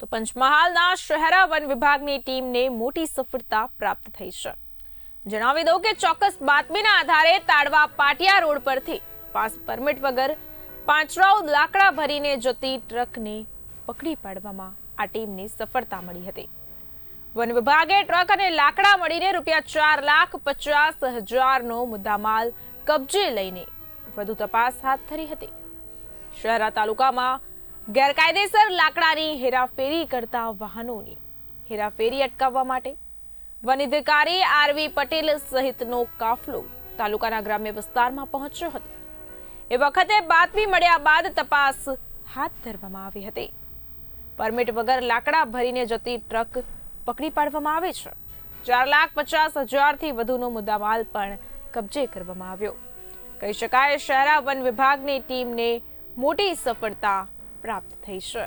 તો પંચમહાલના શહેરા વન વિભાગની ટીમને મોટી સફળતા પ્રાપ્ત થઈ છે. જણાવી દઉં કે ચોક્કસ બાતમીના આધારે તાડવા પાટિયા રોડ પરથી પાસ પરમિટ વગર પાંચરાઓ લાકડા ભરીને જતી ટ્રકને પકડી પાડવામાં આ ટીમને સફળતા મળી હતી. વન વિભાગે ટ્રક અને લાકડા મળીને રૂપિયા ચાર લાખ પચાસ હજારનો મુદ્દામાલ કબજે લઈને વધુ તપાસ હાથ ધરી હતી. શહેરા તાલુકામાં ગેરકાયદેસર લાકડાની હેરાફેરી કરતા વાહનોની હેરાફેરી અટકાવવા માટે વન અધિકારી આરવી પટેલ સહિતનો કાફલો તાલુકાના ગ્રામ્ય વિસ્તારમાં પહોંચ્યો હતો. એ વખતે બાતમી મળ્યા બાદ તપાસ હાથ ધરવામાં આવી હતી. પરમિટ વગર લાકડા ભરીને જતી ટ્રક પકડી પાડવામાં આવે છે. ચાર લાખ પચાસ હજારથી વધુનો મુદ્દામાલ પણ કબજે કરવામાં આવ્યો. કહી શકાય, શહેરા વન વિભાગની ટીમને મોટી સફળતા પ્રાપ્ત થઈ છે.